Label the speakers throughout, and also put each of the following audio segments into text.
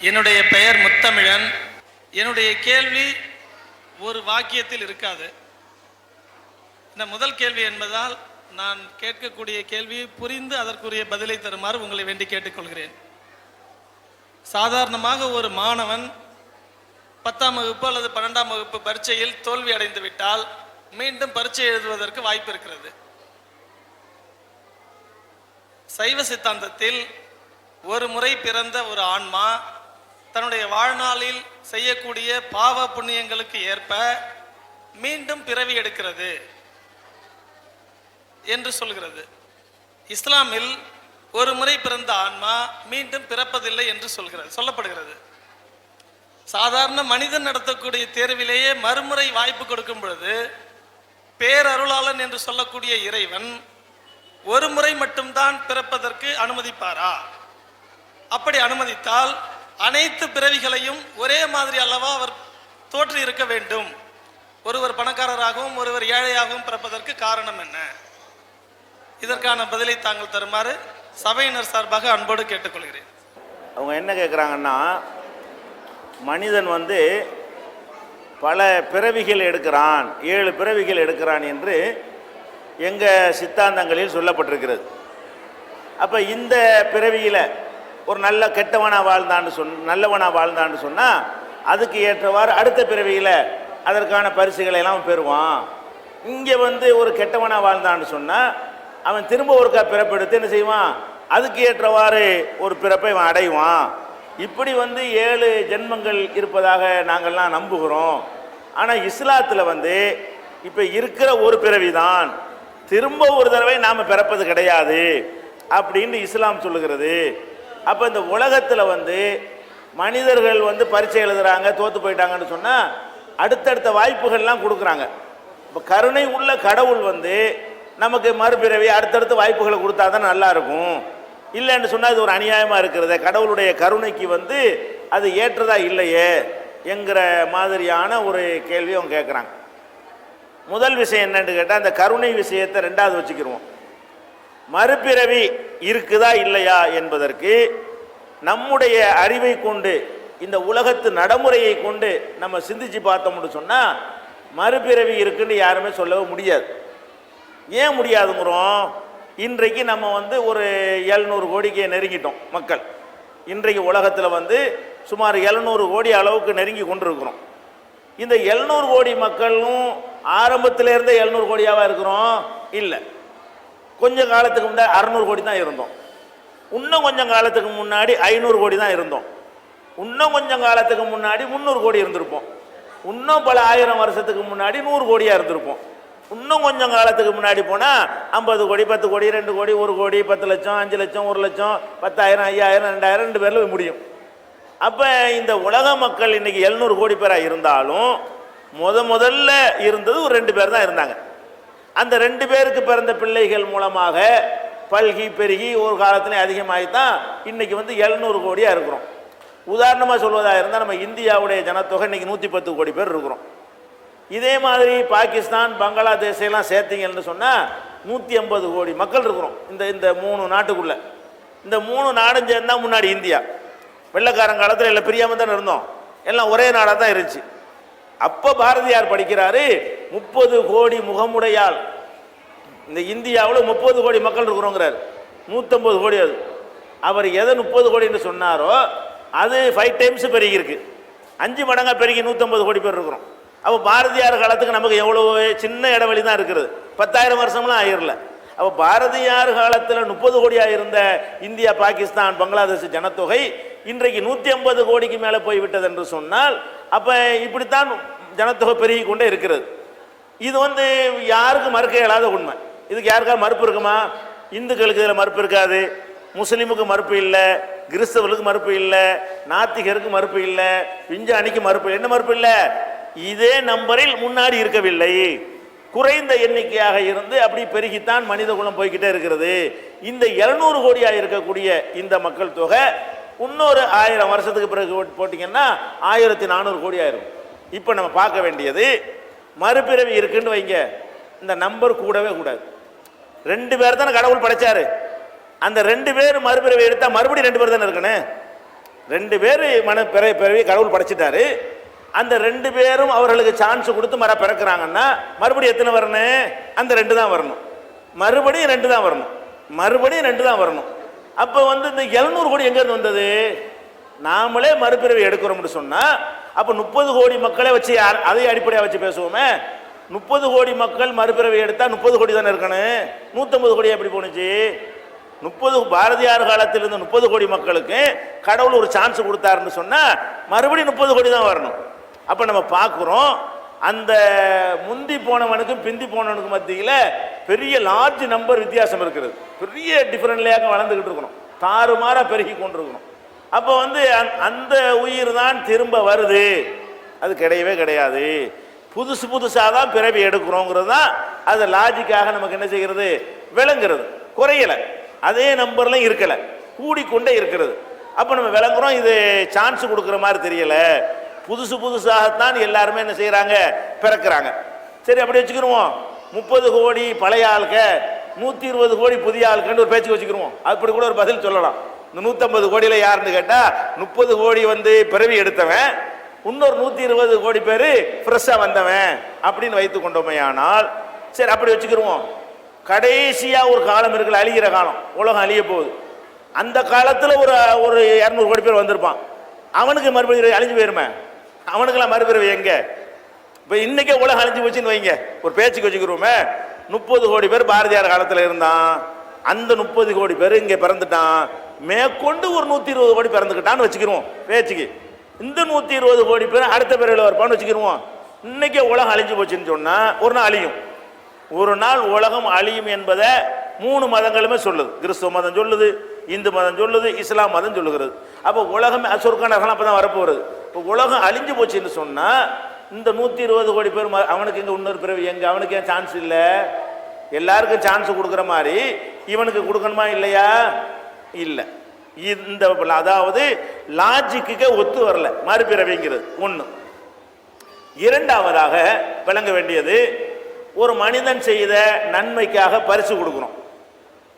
Speaker 1: என்னுடைய பெயர் முத்தமிழன். என்னுடைய கேள்வி ஒரு வாக்கியத்தில் இருக்காது. இந்த முதல் கேள்வி என்பதால் நான் கேட்கக்கூடிய கேள்வியை புரிந்து அதற்குரிய பதிலை தருமாறு உங்களை வேண்டி கேட்டுக்கொள்கிறேன். சாதாரணமாக ஒரு மாணவன் பத்தாம் வகுப்பு அல்லது பன்னெண்டாம் வகுப்பு பரீட்சையில் தோல்வி அடைந்து விட்டால் மீண்டும் பரீட்சை எழுதுவதற்கு வாய்ப்பு இருக்கிறது. சைவ சித்தாந்தத்தில் ஒரு முறை பிறந்த ஒரு ஆன்மா தன்னுடைய வாழ்நாளில் செய்யக்கூடிய பாவ புண்ணியங்களுக்கு ஏற்ப மீண்டும் பிறவி எடுக்கிறது என்று சொல்கிறது. இஸ்லாமில் ஒரு முறை பிறந்த ஆன்மா மீண்டும் பிறப்பதில்லை என்று சொல்கிறது சொல்லப்படுகிறது. சாதாரண மனிதன் நடத்தக்கூடிய தேர்விலேயே மறுமுறை வாய்ப்பு கொடுக்கும் பொழுது பேரருளாளன் என்று சொல்லக்கூடிய இறைவன் ஒரு முறை மட்டும்தான் பிறப்பதற்கு அனுமதிப்பாரா? அப்படி அனுமதித்தால் அனைத்து பிறவிகளையும் ஒரே மாதிரி அல்லவா அவர் தோற்று இருக்க வேண்டும். ஒருவர் பணக்காரராகவும் ஒருவர் ஏழையாகவும் பிறப்பதற்கு காரணம் என்ன? இதற்கான பதிலை தாங்கள் தருமாறு சபையினர் சார்பாக அன்போடு கேட்டுக்கொள்கிறேன்.
Speaker 2: அவங்க என்ன கேட்குறாங்கன்னா மனிதன் வந்து பல பிறவிகள் எடுக்கிறான் ஏழு பிறவிகள் எடுக்கிறான் என்று எங்கள் சித்தாந்தங்களில் சொல்லப்பட்டிருக்கிறது. அப்போ இந்த பிறவியில் ஒரு நல்ல கெட்டவனாக வாழ்ந்தான்னு சொன் நல்லவனாக வாழ்ந்தான்னு சொன்னால் அதுக்கு ஏற்றவாறு அடுத்த பிறவியில் அதற்கான பரிசுகளை எல்லாம் பெறுவான். இங்கே வந்து ஒரு கெட்டவனாக வாழ்ந்தான்னு சொன்னால் அவன் திரும்ப ஒருக்கா பிறப்பெடுத்து என்ன செய்வான்? அதுக்கு ஏற்றவாறு ஒரு பிறப்பை அவன் அடைவான். இப்படி வந்து ஏழு ஜென்மங்கள் இருப்பதாக நாங்கள்லாம் நம்புகிறோம். ஆனால் இஸ்லாத்தில் வந்து இப்போ இருக்கிற ஒரு பிறவி தான் திரும்ப ஒரு தடவை நாம் பிறப்பது கிடையாது. அப்படின்னு இஸ்லாம் சொல்லுகிறது. அப்போ இந்த உலகத்தில் வந்து மனிதர்கள் வந்து பரீட்சை எழுதுறாங்க தோத்து போயிட்டாங்கன்னு சொன்னால் அடுத்தடுத்த வாய்ப்புகள்லாம் கொடுக்குறாங்க. இப்போ கருணை உள்ள கடவுள் வந்து நமக்கு மறுபிறவி அடுத்தடுத்த வாய்ப்புகளை கொடுத்தா தான் நல்லாயிருக்கும் இல்லைன்னு சொன்னால் இது ஒரு அநியாயமாக இருக்கிறத. கடவுளுடைய கருணைக்கு வந்து அது ஏற்றதா இல்லையே என்கிற மாதிரியான ஒரு கேள்வி அவங்க கேட்குறாங்க முதல் விஷயம் என்னன்னு கேட்டால் அந்த கருணை விஷயத்தை ரெண்டாவது வச்சுக்கிடுவோம் மறுபிறவி இருக்குதா இல்லையா என்பதற்கு நம்முடைய அறிவை கொண்டு இந்த உலகத்து நடைமுறையை கொண்டு நம்ம சிந்திச்சு பார்த்தோம்னு சொன்னால் மறுபிறவி இருக்குன்னு யாருமே சொல்லவே முடியாது. ஏன் முடியாதுங்கிறோம்? இன்றைக்கு நம்ம வந்து ஒரு எழுநூறு கோடிக்கு நெருங்கிட்டோம் மக்கள். இன்றைக்கு உலகத்தில் வந்து சுமார் எழுநூறு கோடி அளவுக்கு நெருங்கி கொண்டிருக்கிறோம். இந்த எழுநூறு கோடி மக்களும் ஆரம்பத்தில் இருந்தே எழுநூறு கோடியாக இருக்கிறோம்? இல்லை. கொஞ்சம் காலத்துக்கு முன்னாடி அறநூறு கோடி தான் இருந்தோம். இன்னும் கொஞ்சம் காலத்துக்கு முன்னாடி ஐநூறு கோடி தான் இருந்தோம். இன்னும் கொஞ்சம் காலத்துக்கு முன்னாடி முந்நூறு கோடி இருந்திருப்போம். இன்னும் பல ஆயிரம் வருஷத்துக்கு முன்னாடி நூறு கோடியாக இருந்திருப்போம். இன்னும் கொஞ்சம் காலத்துக்கு முன்னாடி போனால் ஐம்பது கோடி பத்து கோடி ரெண்டு கோடி ஒரு கோடி பத்து லட்சம் அஞ்சு லட்சம் ஒரு லட்சம் பத்தாயிரம் ஐயாயிரம் ரெண்டாயிரம் ரெண்டு பேரில் முடியும். அப்போ இந்த உலக மக்கள் இன்றைக்கி எழுநூறு கோடி பேராக இருந்தாலும் முத முதல்ல இருந்தது ஒரு ரெண்டு பேர் தான் இருந்தாங்க. அந்த ரெண்டு பேருக்கு பிறந்த பிள்ளைகள் மூலமாக பல்கி பெருகி ஒரு காலத்துலேயும் அதிகமாகி தான் இன்னைக்கு வந்து எழுநூறு கோடியாக இருக்கிறோம். உதாரணமாக சொல்வதாக இருந்தால் நம்ம இந்தியாவுடைய ஜனத்தொகை இன்றைக்கி நூற்றி பத்து கோடி பேர் இருக்கிறோம். இதே மாதிரி பாகிஸ்தான் பங்களாதேஷ் எல்லாம் சொன்னால் நூற்றி ஐம்பது கோடி மக்கள் இருக்கிறோம் இந்த இந்த மூணு நாட்டுக்குள்ளே. இந்த மூணு நாடும் சேர்ந்தால் முன்னாடி இந்தியா. வெள்ளைக்காரன் காலத்தில் எல்லாம் பிரியாமல் தானே இருந்தோம். எல்லாம் ஒரே நாடாக தான் இருந்துச்சு. அப்போ பாரதியார் படிக்கிறாரு முப்பது கோடி முகமுடையால் இந்த இந்தியாவில் முப்பது கோடி மக்கள் இருக்கிறோங்கிறார். நூற்றம்பது கோடி அது. அவர் எதை முப்பது கோடின்னு சொன்னாரோ அது ஃபைவ் டைம்ஸ் பெருகியிருக்கு. அஞ்சு மடங்காக பெருகி நூற்றம்பது கோடி பேர் இருக்கிறோம். அப்போ பாரதியார் காலத்துக்கு நமக்கு எவ்வளோ சின்ன இடைவெளி தான் இருக்கிறது பத்தாயிரம் வருஷம்லாம் ஆயிரல. அப்போ பாரதியார் காலத்தில் முப்பது கோடியாக இருந்த இந்தியா பாகிஸ்தான் பங்களாதேஷ் ஜனத்தொகை இன்றைக்கு நூற்றி ஐம்பது கோடிக்கு மேலே போய்விட்டது என்று சொன்னால் அப்போ இப்படித்தான் ஜனத்தொகை பெருகி கொண்டே இருக்கிறது. இது வந்து யாருக்கும் மறுக்க இயலாத உண்மை. இதுக்கு யாருக்கா மறுப்பு இருக்குமா? இந்துக்களுக்கு இதில் மறுப்பு இருக்காது. முஸ்லீமுக்கு மறுப்பு இல்லை. கிறிஸ்தவர்களுக்கு மறுப்பு இல்லை. நாத்திகருக்கு மறுப்பு இல்லை. விஞ்ஞானிக்கு மறுப்பு என்ன மறுப்பு இல்லை? இதே நம்பரில் முன்னாடி இருக்கவில்லை. குறைந்த எண்ணிக்கையாக இருந்து அப்படி பெருகித்தான் மனித குலம் போய்கிட்டே இருக்கிறது. இந்த இருநூறு கோடியாக இருக்கக்கூடிய இந்த மக்கள் தொகை இன்னொரு ஆயிரம் வருஷத்துக்கு பிறகு போட்டிங்கன்னா ஆயிரத்தி நானூறு கோடி ஆயிரும். இப்போ நம்ம பார்க்க வேண்டியது மறுபிறவி இருக்குன்னு வைங்க. இந்த நம்பர் கூடவே கூடாது. ரெண்டு பேர் தானே கடவுள் படைச்சாரு. அந்த ரெண்டு பேர் மறுபிறவி எடுத்தால் மறுபடியும் ரெண்டு பேர் தானே இருக்கணும்? ரெண்டு பேர் மன பிற பிறவி கடவுள் படைச்சிட்டாரு. அந்த ரெண்டு பேரும் அவர்களுக்கு சான்ஸ் கொடுத்து மர பிறக்கிறாங்கன்னா மறுபடியும் எத்தனை வரணும்? அந்த ரெண்டு தான் வரணும். மறுபடியும் ரெண்டு தான் வரணும். மறுபடியும் ரெண்டு தான் வரணும். அப்போ வந்து இந்த எழுநூறு கோடி எங்கேருந்து வந்தது? நாமளே மறுபிறவி எடுக்கிறோம்னு சொன்னால் அப்போ முப்பது கோடி மக்களை வச்சு யார் அதை அடிப்படையாக வச்சு பேசுவோமே. முப்பது கோடி மக்கள் மறுபிறவி எடுத்தால் முப்பது கோடி தானே இருக்கணும்? நூற்றம்பது கோடி எப்படி போணுச்சு? முப்பது பாரதியார் காலத்தில் இருந்த முப்பது கோடி மக்களுக்கு கடவுள் ஒரு சான்ஸ் கொடுத்தாருன்னு சொன்னால் மறுபடியும் முப்பது கோடி தான் வரணும். அப்போ நம்ம பார்க்குறோம் அந்த முந்தி போனவனுக்கும் பிந்தி போனவனுக்கும் மத்தியில் பெரிய லார்ஜ் நம்பர் வித்தியாசம் இருக்கிறது. பெரிய டிஃப்ரெண்ட்லையாக வளர்ந்துக்கிட்டு இருக்கணும். தாறுமாறாக பெருகி கொண்டிருக்கணும். அப்போ வந்து அந்த- அந்த உயிர் தான் திரும்ப வருது. அது கிடையவே கிடையாது. புதுசு புதுசாக தான் பிறவி எடுக்கிறோங்கிறது தான் அது லாஜிக்காக நமக்கு என்ன செய்கிறது? விளங்குறது குறையலை. அதே நம்பர்லாம் இருக்கலை. கூடிக்கொண்டே இருக்கிறது. அப்போ நம்ம விளங்குறோம் இது சான்ஸ் கொடுக்குற மாதிரி தெரியலை. புதுசு புதுசாகத்தான் எல்லாருமே என்ன செய்கிறாங்க பிறக்கிறாங்க. சரி அப்படி வச்சுக்கிடுவோம் முப்பது கோடி பழைய ஆளுக்க நூற்றி இருபது கோடி புதிய ஆளுக்கன்னு ஒரு பேச்சு வச்சுக்கிடுவோம் அப்படி கூட ஒரு பதில் சொல்லலாம். இந்த நூற்றம்பது கோடியில் யாருன்னு கேட்டால் முப்பது கோடி வந்து பிறவி எடுத்தவன் இன்னொரு நூற்றி இருபது கோடி பேர் ஃப்ரெஷ்ஷாக வந்தவன் அப்படின்னு வைத்து கொண்டோமையானால் சரி அப்படி வச்சுக்கிடுவோம் கடைசியாக ஒரு காலம் இருக்குல்ல அழிகிற காலம். உலகம் அழிய போகுது. அந்த காலத்தில் ஒரு ஒரு இரநூறு கோடி பேர் வந்திருப்பான். அவனுக்கு மறுபடியும் அழிஞ்சு போயிருமே. அவனுக்கெல்லாம் மறுபிறவி எங்க? இப்போ இன்னைக்கே உலகம் அழிஞ்சு போச்சுன்னு வைங்க. ஒரு பேச்சுக்கு வச்சுக்கிறோமே. முப்பது கோடி பேர் பாரதியார் காலத்தில் இருந்தான். அந்த முப்பது கோடி பேர் இங்கே பிறந்துட்டான். மேற்கொண்டு ஒரு நூற்றி இருபது கோடி பிறந்துக்கிட்டான்னு வச்சுக்கிருவோம் பேச்சுக்கு. இந்த நூற்றி இருபது கோடி பேர் அடுத்த பிறவியில் வருப்பான்னு வச்சுக்கிருவோம் இன்னைக்கே உலகம் அழிஞ்சு போச்சுன்னு சொன்னால் ஒரு நாள் அழியும். ஒரு நாள் உலகம் அழியும் என்பதை மூணு மதங்களுமே சொல்லுது. கிறிஸ்துவ மதம் சொல்லுது இந்து மதம் சொல்லுது இஸ்லாம் மதம் சொல்லுகிறது. அப்போ உலகம் சொர்க்கானர்கள் அப்போ தான் வரப்போகிறது இப்போ உலகம் அழிஞ்சு போச்சுன்னு சொன்னால் இந்த நூற்றி இருபது கோடி பேர் ம- அவனுக்கு இங்கே இன்னொரு பிறவி எங்கே அவனுக்கு ஏன் சான்ஸ் இல்லை? எல்லாருக்கும் சான்ஸ் கொடுக்குற மாதிரி இவனுக்கு கொடுக்கணுமா இல்லையா? இல்லை. இந்த அதாவது லாஜிக்கு ஒத்து வரல. மறுபிறவிங்கிறது ஒன்று இரண்டாவதாக விளங்க வேண்டியது ஒரு மனிதன் செய்த நன்மைக்காக பரிசு கொடுக்குறோம்.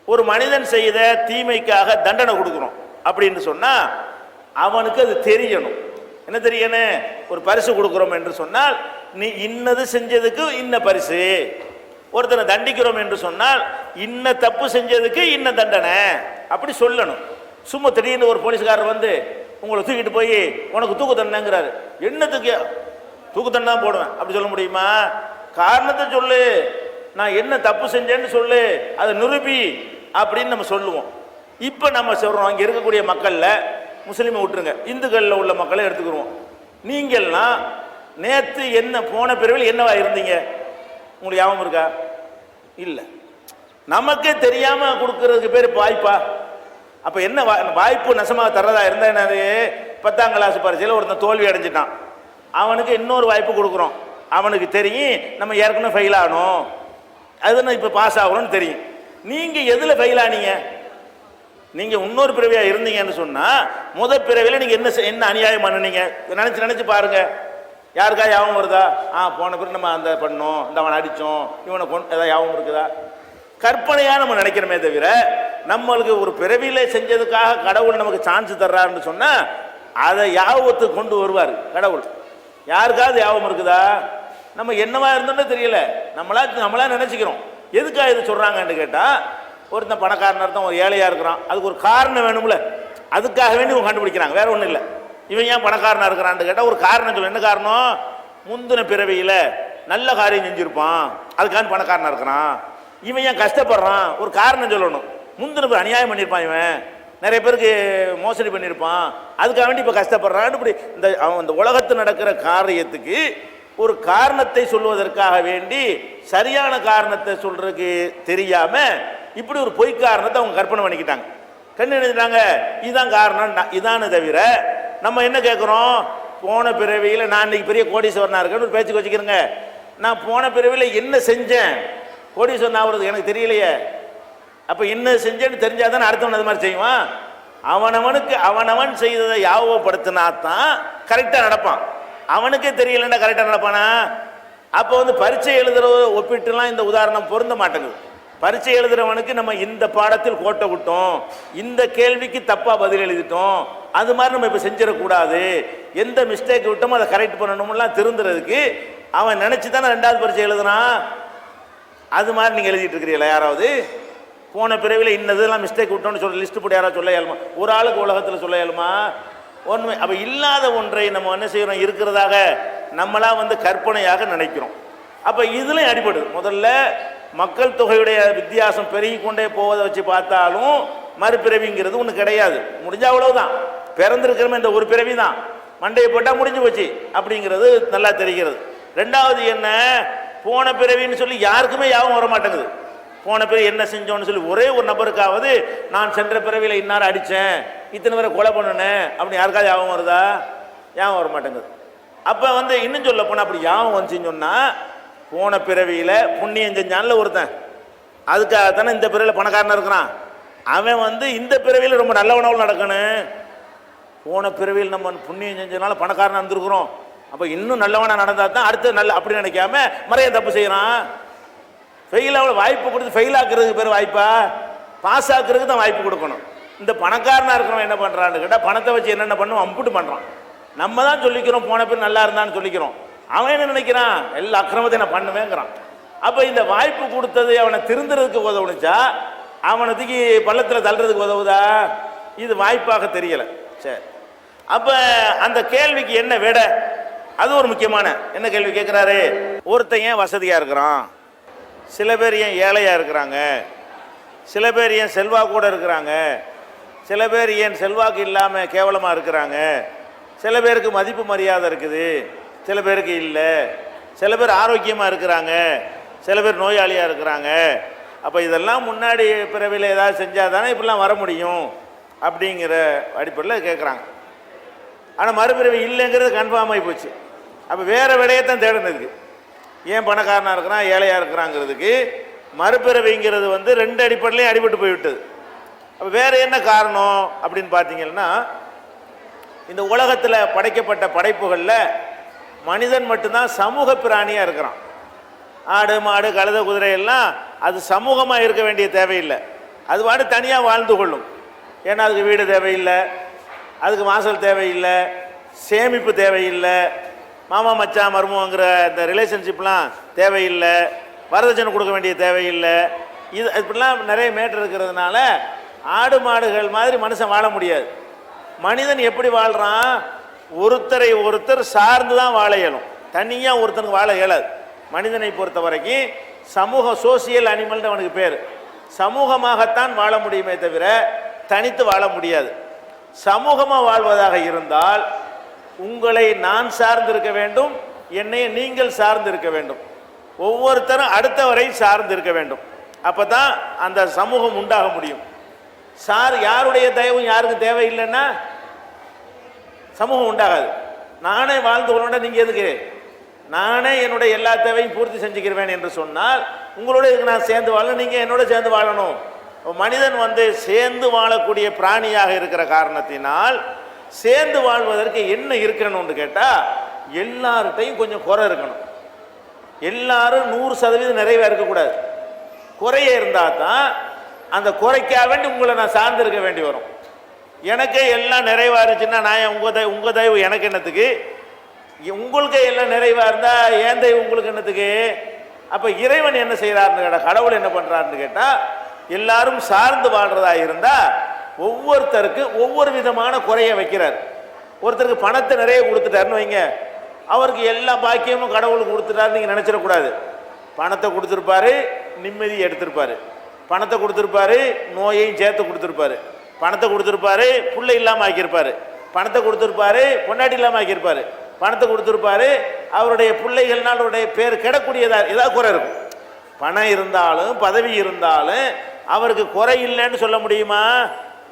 Speaker 2: ஒரு மனிதன் செய்த தீமைக்காக தண்டனை கொடுக்குறோம். அப்படின்னு சொன்னால் அவனுக்கு அது தெரியணும். என்ன தெரியணும் ஒரு பரிசு கொடுக்குறோம் என்று சொன்னால் நீ இன்னது செஞ்சதுக்கு இன்ன பரிசு. ஒருத்தனை தண்டிக்கிறோம் என்று சொன்னால் இன்ன தப்பு செஞ்சதுக்கு இன்ன தண்டனை. அப்படி சொல்லணும். சும்மா திடீர்னு ஒரு போலீஸ்காரர் வந்து உங்களை தூக்கிட்டு போய் உனக்கு தூக்கு தண்டனைங்கிறாரு. என்னத்துக்கு? தூக்கு தண்டனை போடுவேன். அப்படி சொல்ல முடியுமா? காரணத்தை சொல்லு. நான் என்ன தப்பு செஞ்சேன்னு சொல்லு. அதை நிரூபி அப்படின்னு நம்ம சொல்லுவோம். இப்போ நம்ம சொல்கிறோம் இங்கே இருக்கக்கூடிய மக்களில் முஸ்லீமை விட்டுருங்க. இந்துக்களில் உள்ள மக்களை எடுத்துக்கிடுவோம் நீங்கள்லாம் நேற்று என்ன போன பிறவில் என்னவா இருந்தீங்க? உங்களுக்கு ஞாபகம் இருக்கா? இல்லை. நமக்கே தெரியாமல் கொடுக்கறதுக்கு பேர் வாய்ப்பா? அப்போ என்ன வா- வாய்ப்பு நசமாக தர்றதா இருந்தால் என்னது? பத்தாம் கிளாஸ் பரிசையில் ஒருத்தன் தோல்வி அடைஞ்சிட்டான். அவனுக்கு இன்னொரு வாய்ப்பு கொடுக்குறோம். அவனுக்கு தெரியும் நம்ம ஏற்கனவே ஃபெயில் ஆகணும் அது நான் இப்போ பாஸ் ஆகணும்னு தெரியும். நீங்கள் எதில் ஃபெயில் ஆனீங்க? நீங்கள் இன்னொரு பிறவியாக இருந்தீங்கன்னு சொன்னால் முதல் பிறவியில் நீங்கள் என்ன என்ன அநியாயம் பண்ணுனீங்க? நினச்சி நினச்சி பாருங்க. யாருக்கா யாபம் வருதா? ஆ போன பிறகு நம்ம அந்த பண்ணோம். இந்த அவனை அடித்தோம் இவனை கொண்டு ஏதாவது யாபம் இருக்குதா? கற்பனையாக நம்ம நினைக்கிறோமே தவிர நம்மளுக்கு ஒரு பிறவியில் செஞ்சதுக்காக கடவுள் நமக்கு சான்ஸ் தர்றாருன்னு சொன்னால் அதை யாபத்துக்கு கொண்டு வருவார் கடவுள். யாருக்காவது யாபம் இருக்குதா? நம்ம என்னவா இருந்தோம்னு தெரியல. நம்மளா நம்மளா நினச்சிக்கிறோம். எதுக்காக இது சொல்கிறாங்கன்னு கேட்டால் ஒருத்தன் பணக்காரன் அர்த்தம் ஒரு ஏழையாக இருக்கிறான். அதுக்கு ஒரு காரணம் வேணும்ல. அதுக்காக வேண்டி இவங்க கண்டுபிடிக்கிறாங்க. வேற ஒன்றும் இல்லை. இவன் ஏன் பணக்காரனாக இருக்கிறான்னு கேட்டால் ஒரு காரணம் சொல்லு. என்ன காரணம்? முந்தின பிறவியில் நல்ல காரியம் செஞ்சுருப்பான். அதுக்காக பணக்காரனாக இருக்கிறான். இவன் ஏன் கஷ்டப்படுறான்? ஒரு காரணம் சொல்லணும். முந்தின பிறகு அநியாயம் பண்ணியிருப்பான் இவன். நிறைய பேருக்கு மோசடி பண்ணியிருப்பான் அதுக்காக வேண்டி இப்போ கஷ்டப்படுறான். இப்படி இந்த அவன் இந்த உலகத்தில் நடக்கிற காரியத்துக்கு ஒரு காரணத்தை சொல்வதற்காக வேண்டி சரியான காரணத்தை சொல்றதுக்கு தெரியாமல் இப்படி ஒரு பொய் காரணத்தை அவங்க கற்பனை பண்ணிக்கிட்டாங்க. கண்ணு நினைச்சிட்டாங்க இதுதான் காரணம். நான் இதானே தவிர நம்ம என்ன கேட்குறோம் போன பிறவியில் நான் இன்னைக்கு பெரிய கோடீஸ்வரனா இருக்கேன்னு ஒரு பேச்சுக்கு வச்சுக்கிறேங்க நான் போன பிறவியில் என்ன செஞ்சேன்? கோடீஸ்வரன் ஆகுறது எனக்கு தெரியலையே. அப்போ என்ன செஞ்சேன்னு தெரிஞ்சால் தானே அடுத்தவன் அது மாதிரி செய்வான்? அவனவனுக்கு அவனவன் செய்ததை யாபகப்படுத்தினா தான் கரெக்டாக நடப்பான். அவனுக்கே தெரியலன்னா கரெக்டாக நடப்பானா? அப்போ வந்து பரீட்சை எழுதுற ஒப்பிட்டுலாம் இந்த உதாரணம் பொருந்த மாட்டேங்குது. பரீட்சை எழுதுறவனுக்கு நம்ம இந்த பாடத்தில் கோட்டை விட்டோம். இந்த கேள்விக்கு தப்பாக பதில் எழுதிட்டோம். அது மாதிரி நம்ம இப்போ செஞ்சிடக்கூடாது. எந்த மிஸ்டேக் விட்டோமோ அதை கரெக்ட் பண்ணணும்லாம் திருந்துறதுக்கு அவன் நினச்சி தானே ரெண்டாவது பரீட்சை எழுதுனான் அது மாதிரி நீங்கள் எழுதிட்டு இருக்கிறீங்களா யாராவது? போன பிறவியில் இன்னதெல்லாம் மிஸ்டேக் விட்டோம்னு சொல்ல லிஸ்ட் போட்டு யாராவது சொல்ல இயலுமா? ஒரு ஆளுக்கு உலகத்தில் சொல்ல இயலுமா? ஒன்றுமே அப்போ இல்லாத ஒன்றை நம்ம என்ன செய்கிறோம் இருக்கிறதாக நம்மளாக வந்து கற்பனையாக நினைக்கிறோம். அப்போ இதுலேயும் அடிபடுது முதல்ல மக்கள் தொகையுடைய வித்தியாசம் பெருகி கொண்டே போவதை வச்சு பார்த்தாலும் மறுபிறவிங்கிறது ஒன்று கிடையாது. முடிஞ்சா அவ்வளவுதான். பிறந்திருக்கிறோம் இந்த ஒரு பிறவி தான் மண்டையை போட்டால் முடிஞ்சு போச்சு அப்படிங்கிறது நல்லா தெரிகிறது. ரெண்டாவது என்ன? போன பிறவின்னு சொல்லி யாருக்குமே யாவும் வர மாட்டேங்குது போன பிறகு என்ன செஞ்சோன்னு சொல்லி ஒரே ஒரு நபருக்காவது நான் சென்ற பிறவியில் இன்னார் அடித்தேன் இத்தனை பேரை கொலை பண்ணினேன் அப்படின்னு யாருக்காவது யாபம் வருதா? யாபம் வர மாட்டேங்குது அப்போ வந்து இன்னும் சொல்ல போனால் அப்படி யாபம் வந்துச்சுன்னு சொன்னால் போன பிறவியில் புண்ணியம் செஞ்சான்ல ஒருத்தன். அதுக்காக தானே இந்த பிறவியில் பணக்காரனாக இருக்கிறான். அவன் வந்து இந்த பிறவியில் ரொம்ப நல்லவனவள் நடக்கணும். போன பிறவியில் நம்ம புண்ணியம் செஞ்சதுனால பணக்காரனாக இருந்திருக்கிறோம். அப்போ இன்னும் நல்லவனாக நடந்தால் தான் அடுத்து நல்ல அப்படி நினைக்காம மறைய தப்பு செய்கிறான் ஃபெயில் ஆகல வாய்ப்பு கொடுத்து ஃபெயில் ஆக்குறதுக்கு பேர் வாய்ப்பா? பாஸ் ஆக்குறதுக்கு தான் வாய்ப்பு கொடுக்கணும். இந்த பணக்காரனாக இருக்கிறவன் என்ன பண்ணுறான்னு கேட்டால் பணத்தை வச்சு என்னென்ன பண்ணுவோம் அம்புட்டு பண்ணுறான் நம்ம தான் சொல்லிக்கிறோம் போன பேர் நல்லா இருந்தான்னு சொல்லிக்கிறோம். அவன் என்ன நினைக்கிறான்? எல்லா அக்கிரமத்தையும் நான் பண்ணுவேங்கிறான். அப்போ இந்த வாய்ப்பு கொடுத்தது அவனை திருந்துறதுக்கு உதவுனுச்சா? அவனை தூக்கி பள்ளத்தில் தள்ளுறதுக்கு உதவுதா? இது வாய்ப்பாக தெரியலை. சரி. அப்போ அந்த கேள்விக்கு என்ன விட? அது ஒரு முக்கியமான என்ன கேள்வி கேட்குறாரு ஒருத்தன் ஏன் வசதியாக இருக்கிறான்? சில பேர் ஏன் ஏழையாக இருக்கிறாங்க? சில பேர் ஏன் செல்வாக்கூட இருக்கிறாங்க? சில பேர் ஏன் செல்வாக்கு இல்லாமல் கேவலமாக இருக்கிறாங்க? சில பேருக்கு மதிப்பு மரியாதை இருக்குது. சில பேருக்கு இல்லை. சில பேர் ஆரோக்கியமாக இருக்கிறாங்க. சில பேர் நோயாளியாக இருக்கிறாங்க. அப்போ இதெல்லாம் முன்னாடி பிறவியில் ஏதாவது செஞ்சால் தானே இப்படிலாம் வர முடியும் அப்படிங்கிற அடிப்படையில் கேட்குறாங்க ஆனால் மறுபிறவி இல்லைங்கிறது கன்ஃபார்ம் ஆகி போச்சு. அப்போ வேறு விடையத்தான் தேடினதுக்கு ஏன் பணக்காரனாக இருக்கிறான் ஏழையாக இருக்கிறாங்கிறதுக்கு மறுபிறவிங்கிறது வந்து ரெண்டு அடிப்படையிலையும் அடிபட்டு போய்விட்டது அப்போ வேறு என்ன காரணம் அப்படின்னு பார்த்தீங்கன்னா இந்த உலகத்தில் படைக்கப்பட்ட படைப்புகளில் மனிதன் மட்டும்தான் சமூக பிராணியாக இருக்கிறான். ஆடு மாடு கழுத குதிரை எல்லாம் அது சமூகமாக இருக்க வேண்டிய தேவையில்லை. அது பாடு தனியாக வாழ்ந்து கொள்ளும். ஏன்னா அதுக்கு வீடு தேவையில்லை அதுக்கு வாசல் தேவையில்லை சேமிப்பு தேவையில்லை மாமா மச்சான் மருமங்கிற இந்த ரிலேஷன்ஷிப்லாம் தேவையில்லை வரதட்சணை கொடுக்க வேண்டிய தேவையில்லை. இது இப்படிலாம் நிறைய மேட்டர் இருக்கிறதுனால ஆடு மாடுகள் மாதிரி மனுஷன் வாழ முடியாது. மனிதன் எப்படி வாழ்கிறான் ஒருத்தரை ஒருத்தர் சார்ந்து தான் வாழ இயலும். தனியாக ஒருத்தனுக்கு வாழ இயலாது. மனிதனை பொறுத்த வரைக்கும் சமூக சோசியல் அனிமல்னு அவனுக்கு பேர். சமூகமாகத்தான் வாழ முடியுமே தவிர தனித்து வாழ முடியாது. சமூகமாக வாழ்வதாக இருந்தால் உங்களை நான் சார்ந்திருக்க வேண்டும் என்னை நீங்கள் சார்ந்திருக்க வேண்டும். ஒவ்வொருத்தரும் அடுத்தவரை சார்ந்திருக்க வேண்டும். அப்போ தான் அந்த சமூகம் உண்டாக முடியும். சார் யாருடைய தயவும் யாருக்கும் தேவையில்லைன்னா சமூகம் உண்டாகாது. நானே வாழ்ந்து கொள்ள நீங்கள் எதுக்கு நானே என்னுடைய எல்லா தேவையும் பூர்த்தி செஞ்சுக்கிறேன் என்று சொன்னால் உங்களோட இதுக்கு நான் சேர்ந்து வாழணும் நீங்கள் என்னோட சேர்ந்து வாழணும். மனிதன் வந்து சேர்ந்து வாழக்கூடிய பிராணியாக இருக்கிற காரணத்தினால் சேர்ந்து வாழ்வதற்கு என்ன இருக்கணும்னு கேட்டால் எல்லார்கிட்டையும் கொஞ்சம் குறை இருக்கணும். எல்லாரும் நூறு சதவீதம் நிறைவாக இருக்கக்கூடாது. குறைய இருந்தால் தான் அந்த குறைக்காக வேண்டி உங்களை நான் சார்ந்திருக்க வேண்டி வரும். எனக்கே எல்லாம் நிறைவாக இருந்துச்சுன்னா நான் ஏன் உங்கள் தயவு உங்கள் தயவு எனக்கு என்னத்துக்கு? உங்களுக்கு எல்லாம் நிறைவாக இருந்தால் ஏன் தயவு உங்களுக்கு என்னத்துக்கு? அப்போ இறைவன் என்ன செய்கிறாருன்னு கேட்டால் கடவுள் என்ன பண்ணுறாருன்னு கேட்டால் எல்லாரும் சார்ந்து வாழ்கிறதா இருந்தால் ஒவ்வொருத்தருக்கு ஒவ்வொரு விதமான குறையை வைக்கிறார். ஒருத்தருக்கு பணத்தை நிறைய கொடுத்துட்டாருன்னு வைங்க. அவருக்கு எல்லா பாக்கியமும் கடவுள் கொடுத்துட்டாருன்னு நீங்கள் நினச்சிடக்கூடாது. பணத்தை கொடுத்துருப்பாரு நிம்மதி எடுத்திருப்பாரு. பணத்தை கொடுத்துருப்பாரு நோயையும் சேர்த்து கொடுத்துருப்பாரு. பணத்தை கொடுத்துருப்பாரு புள்ளை இல்லாமல் ஆக்கியிருப்பார். பணத்தை கொடுத்துருப்பாரு பொண்டாட்டி இல்லாமல் ஆக்கியிருப்பார். பணத்தை கொடுத்துருப்பாரு அவருடைய பிள்ளைகள்னால் அவருடைய பேர் கெடக்கூடியதாக ஏதாவது குறை இருக்கும். பணம் இருந்தாலும் பதவி இருந்தாலும் அவருக்கு குறை இல்லைன்னு சொல்ல முடியுமா?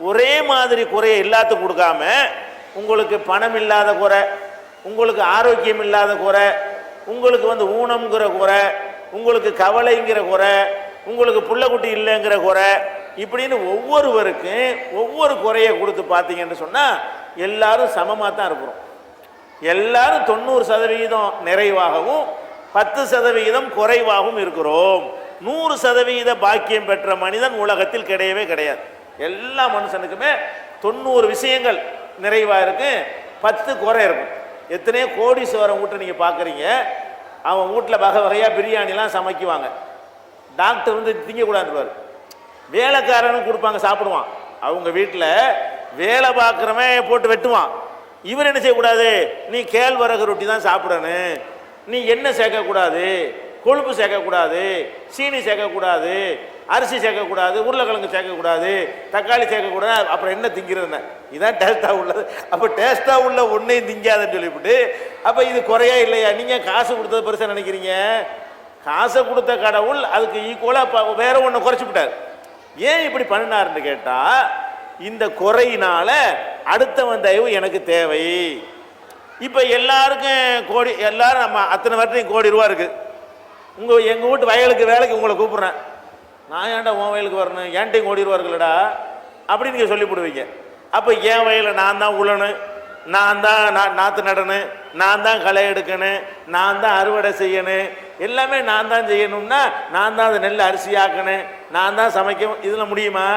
Speaker 2: ஒரே மாதிரி குறையை எல்லாத்துக்கும் கொடுக்காம உங்களுக்கு பணம் இல்லாத குறை உங்களுக்கு ஆரோக்கியம் இல்லாத குறை உங்களுக்கு வந்து ஊனம்ங்கிற குறை உங்களுக்கு கவலைங்கிற குறை உங்களுக்கு புள்ளக்குட்டி இல்லைங்கிற குறை இப்படின்னு ஒவ்வொருவருக்கும் ஒவ்வொரு குறையை கொடுத்து பார்த்தீங்கன்னு சொன்னால் எல்லாரும் சமமாக தான் இருக்கிறோம். எல்லாரும் தொண்ணூறு சதவிகிதம் நிறைவாகவும் பத்து சதவிகிதம் குறைவாகவும் இருக்கிறோம். நூறு சதவிகித பாக்கியம் பெற்ற மனிதன் உலகத்தில் கிடையவே கிடையாது. எல்லா மனுஷனுக்குமே தொண்ணூறு விஷயங்கள் நிறைவாக இருக்கும் பத்து குறை இருக்கும் எத்தனையோ கோடீஸ்வரம் வீட்டை நீங்கள் பார்க்குறீங்க அவன் வீட்டில் வகை வகையாக பிரியாணிலாம் சமைக்குவாங்க. டாக்டர் வந்து திங்கக்கூடாதுவார் வேலைக்காரனும் கொடுப்பாங்க சாப்பிடுவான். அவங்க வீட்டில் வேலை பார்க்குறவன் போட்டு வெட்டுவான். இவர் என்ன செய்யக்கூடாது? நீ கேழ்வரகு ரொட்டி தான் சாப்பிடணும். நீ எண்ணெய் சேர்க்கக்கூடாது கொழுப்பு சேர்க்கக்கூடாது சீனி சேர்க்கக்கூடாது அரிசி சேர்க்கக்கூடாது உருளைக்கிழங்கு சேர்க்கக்கூடாது தக்காளி சேர்க்கக்கூடாது அப்புறம் என்ன திங்கிறதுன்னு இதுதான் டேஸ்ட்டாக உள்ளது. அப்போ டேஸ்ட்டாக உள்ள ஒன்றையும் திங்காதுன்னு சொல்லிவிட்டு அப்போ இது குறையா இல்லையா? நீங்கள் காசு கொடுத்தது பெருசாக நினைக்கிறீங்க? காசை கொடுத்த கடவுள் அதுக்கு ஈக்குவலாக வேற ஒன்று குறைச்சி விட்டார் ஏன் இப்படி பண்ணினாருன்னு கேட்டால் இந்த குறையினால அடுத்தவன் தயவு எனக்கு தேவை. இப்போ எல்லாருக்கும் கோடி எல்லாரும் நம்ம அத்தனை வருஷம் கோடி ரூபா இருக்குது உங்கள் எங்கள் வீட்டு வயலுக்கு வேலைக்கு உங்களை கூப்பிட்றேன். நான் ஏன்டா உன் வயலுக்கு வரணும்? ஏன்ட்டையும் கோடி ரூபா இருக்குல்லடா. அப்படின்னு நீங்கள் சொல்லிவிடுவீங்க அப்போ என் வயலில் நான் தான் உழணும். நான் தான் நான் நாற்று நடணும். நான் தான் களை எடுக்கணும் நான் தான் அறுவடை செய்யணும் எல்லாமே நான் தான் செய்யணும்னா நான் தான் அந்த நெல் அரிசியாக்கணும் நான் தான் சமைக்கணும் இதில் முடியுமா?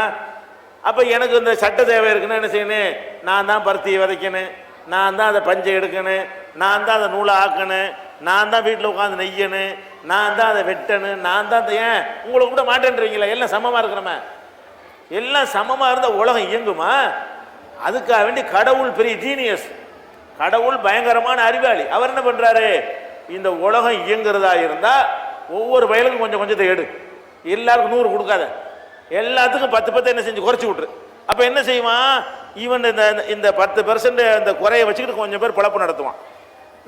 Speaker 2: அப்போ எனக்கு இந்த சட்ட தேவை இருக்குன்னு என்ன செய்யணும்? நான் தான் பருத்தியை விதைக்கணும் நான் தான் அதை பஞ்சை எடுக்கணும் நான் தான் அதை நூலை ஆக்கணும் நான் தான் வீட்டில் உட்காந்து நெய்யணும் நான் தான் அதை வெட்டணும் நான் தான் அதை ஏன்? உங்களை கூட மாட்டேன்றீங்களா எல்லாம் சமமாக இருக்கிறோமே எல்லாம் சமமாக இருந்தால் உலகம் இயங்குமா? அதுக்காக வேண்டி கடவுள் பெரிய ஜீனியஸ் கடவுள் பயங்கரமான அறிவாளி. அவர் என்ன பண்ணுறாரு இந்த உலகம் இயங்குறதா இருந்தால் ஒவ்வொரு வயலுக்கும் கொஞ்சம் கொஞ்சத்தை எடு. எல்லாருக்கும் நூறு கொடுக்காத. எல்லாத்துக்கும் பத்து பத்து என்ன செஞ்சு குறைச்சி விட்ரு அப்போ என்ன செய்வான்? ஈவன் இந்த இந்த பத்து பெர்சன்ட் இந்த குறைய வச்சுக்கிட்டு கொஞ்சம் பேர் பிழப்பு நடத்துவான்.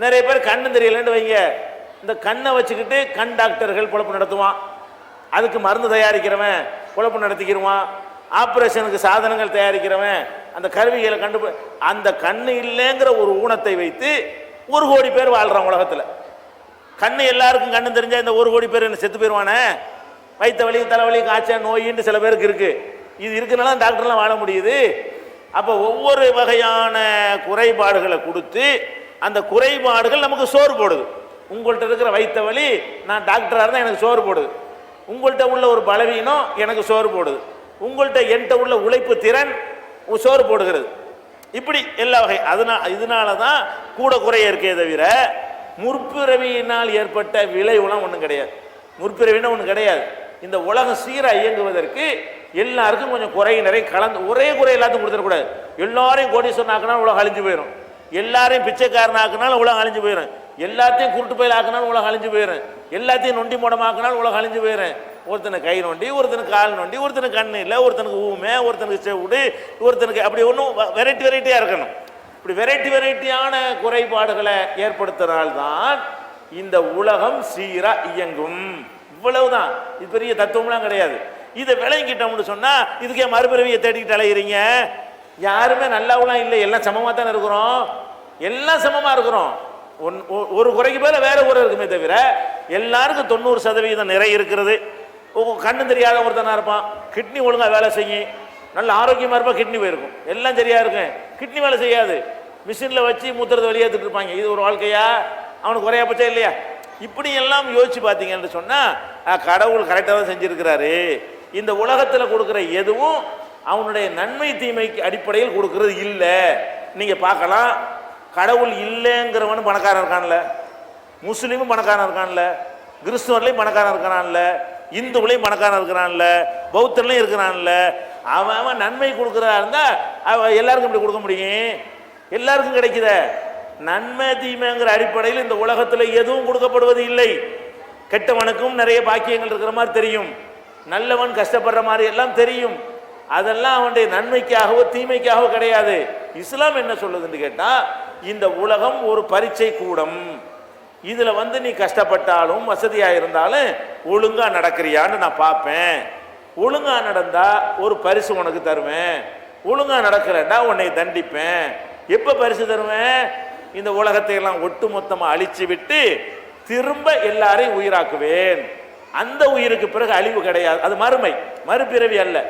Speaker 2: நிறைய பேர் கண்ணு தெரியலன்னு வைங்க. இந்த கண்ணை வச்சுக்கிட்டு கண் டாக்டர்கள் பிழப்பு நடத்துவான். அதுக்கு மருந்து தயாரிக்கிறவன் குழப்பம் நடத்திக்கிடுவான் ஆப்ரேஷனுக்கு சாதனங்கள் தயாரிக்கிறவன் அந்த கருவிகளை கண்டு அந்த கண்ணு இல்லைங்கிற ஒரு ஊனத்தை வைத்து ஒரு கோடி பேர் வாழ்கிறான் உலகத்தில். கண்ணு எல்லாருக்கும் கண்ணு தெரிஞ்சால் இந்த ஒரு கோடி பேர் என்ன செத்து போயிடுவானே வயிற்று வலி தலைவலி காய்ச்சல் நோயின்னு சில பேருக்கு இருக்குது இது இருக்குனால டாக்டர்லாம் வாழ முடியுது. அப்போ ஒவ்வொரு வகையான குறைபாடுகளை கொடுத்து அந்த குறைபாடுகள் நமக்கு சோறு போடுது. உங்கள்கிட்ட இருக்கிற வைத்த வலி நான் டாக்டராக இருந்தால் எனக்கு சோறு போடுது. உங்கள்கிட்ட உள்ள ஒரு பலவீனம் எனக்கு சோறு போடுது. உங்கள்கிட்ட என்கிட்ட உள்ள உழைப்பு திறன் சோறு போடுகிறது. இப்படி எல்லா வகை அதனால் இதனால தான் கூட குறைய இருக்கே தவிர முற்பிறவியினால் ஏற்பட்ட விளைவுலாம் ஒன்றும் கிடையாது. முற்பிறவின்னா ஒன்றும் கிடையாது. இந்த உலகம் சீராக இயங்குவதற்கு எல்லாருக்கும் கொஞ்சம் குறையினரை கலந்து ஒரே குறை எல்லாத்தையும் கொடுத்துடக்கூடாது. எல்லாரையும் கோடீஸ்வரன் ஆக்கினாலும் உலகம் அழிஞ்சு போயிடும் எல்லாரையும் பிச்சைக்காரன் ஆக்கினாலும் உலகம் அழிஞ்சு போயிடும் எல்லாத்தையும் குருட்டு பயில் ஆக்கினாலும் உலகம் அழிஞ்சு போயிடும் எல்லாத்தையும் நொண்டி மூடமாக்கினாலும் உலகம் அழிஞ்சு போயிடும் ஒருத்தனுக்கு கை நோண்டி ஒருத்தனுக்கு கால் நோண்டி ஒருத்தனுக்கு கண்ணு இல்லை ஒருத்தனுக்கு ஊமை ஒருத்தனுக்கு செவிடு ஒருத்தனுக்கு அப்படி ஒன்றும் வெரைட்டி வெரைட்டியாக இருக்கணும். இப்படி வெரைட்டி வெரைட்டியான குறைபாடுகளை ஏற்படுத்தினால்தான் இந்த உலகம் சீராக இயங்கும். இவ்வளவுதான். இது பெரிய தத்துவம்லாம் கிடையாது. இதை விளங்கிட்டோம்னு சொன்னால் இதுக்கே மறுபிறவியை தேடிக்கிட்டு அலைகிறீங்க யாருமே நல்லாவெல்லாம் இல்லை. எல்லாம் சமமாக தானே இருக்கிறோம். எல்லாம் சமமாக இருக்கிறோம். ஒன் ஒ- ஒரு குறைக்கு பேர் வேற குறை இருக்குமே தவிர எல்லாருக்கும் தொண்ணூறு சதவீதம் நிறை இருக்கிறது. கண்ணு தெரியாத ஒருத்தனாக இருப்பான். கிட்னி ஒழுங்காக வேலை செய்யும் நல்ல ஆரோக்கியமாக இருப்பா கிட்னி போயிருக்கும். எல்லாம் சரியாக இருக்கும் கிட்னி வேலை செய்யாது. மிஷினில் வச்சு மூத்திரத்தை வெளியேற்றிட்டு இருப்பாங்க. இது ஒரு வாழ்க்கையா? அவனுக்கு குறையா பச்சா இல்லையா? இப்படி எல்லாம் யோசிச்சு பார்த்தீங்கன்னு சொன்னால் கடவுள் கரெக்டாக தான் செஞ்சிருக்கிறாரு. இந்த உலகத்தில் கொடுக்குற எதுவும் அவனுடைய நன்மை தீமைக்கு அடிப்படையில் கொடுக்கறது இல்லை. நீங்கள் பார்க்கலாம். கடவுள் இல்லைங்கிறவனும் பணக்காரன் இருக்கான்ல. முஸ்லீமும் பணக்காரன் இருக்கான்ல. கிறிஸ்துவர்லையும் பணக்காரன் இருக்கிறான்ல இந்துவிலையும் பணக்காரன் இருக்கிறான்ல பௌத்தர்லையும் இருக்கிறான்ல. அவன் அவன் நன்மை கொடுக்குறதா இருந்தால் அவன் எல்லாருக்கும் இப்படி கொடுக்க முடியும். எல்லாருக்கும் கிடைக்குத. நன்மை தீமைங்கிற அடிப்படையில் இந்த உலகத்தில் எதுவும் கொடுக்கப்படுவது இல்லை. கெட்டவனுக்கும் நிறைய பாக்கியங்கள் இருக்கிற மாதிரி தெரியும். நல்லவன் கஷ்டப்படுற மாதிரி எல்லாம் தெரியும். அதெல்லாம் அவனுடைய நன்மைக்காகவோ தீமைக்காகவோ கிடையாது. இஸ்லாம் என்ன சொல்லுதுன்னு கேட்டால் இந்த உலகம் ஒரு பரீட்சை கூடம். இதில் வந்து நீ கஷ்டப்பட்டாலும் வசதியாக இருந்தாலும் ஒழுங்காக நடக்கிறியான்னு நான் பார்ப்பேன். ஒழுங்காக நடந்தால் ஒரு பரிசு உனக்கு தருவேன். ஒழுங்காக நடக்கலைன்னா உன்னை தண்டிப்பேன். எப்போ பரிசு தருவேன்? இந்த உலகத்தையெல்லாம் ஒட்டு மொத்தமாக அழிச்சு விட்டு திரும்ப எல்லாரையும் உயிராக்குவேன். அந்த உயிருக்கு பிறகு அழிவு கிடையாது. அது மறுமை. மறுபிறவி அல்ல.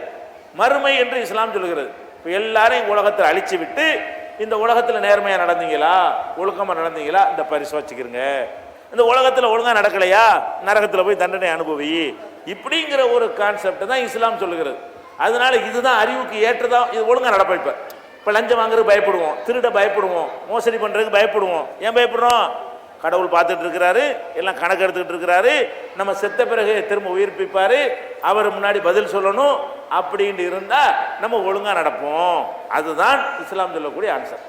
Speaker 2: மறுமை என்று இஸ்லாம் சொல்கிறது. இப்போ எல்லாரையும் உலகத்தில் அழிச்சு விட்டு இந்த உலகத்தில் நேர்மையாக நடந்தீங்களா? ஒழுக்கமாக நடந்தீங்களா? இந்த பரிசு வச்சுக்கிறங்க இந்த உலகத்தில் ஒழுங்காக நடக்கலையா? நரகத்தில் போய் தண்டனை அனுபவி. இப்படிங்கிற ஒரு கான்செப்ட் தான் இஸ்லாம் சொல்லுகிறது. அதனால இதுதான் அறிவுக்கு ஏற்றதான் இது ஒழுங்காக நடப்ப இப்போ. லஞ்சம் வாங்குறதுக்கு பயப்படுவோம். திருட பயப்படுவோம். மோசடி பண்ணுறதுக்கு பயப்படுவோம். ஏன் பயப்படுறோம்? கடவுள் பார்த்துட்டு இருக்கிறாரு எல்லாம் கணக்கு எடுத்துக்கிட்டு இருக்கிறாரு நம்ம செத்த பிறகு திரும்ப உயிர்ப்பிப்பார் அவர் முன்னாடி பதில் சொல்லணும் அப்படின்னு இருந்தால் நம்ம ஒழுங்காக நடப்போம். அதுதான் இஸ்லாம் சொல்லக்கூடிய ஆன்சர்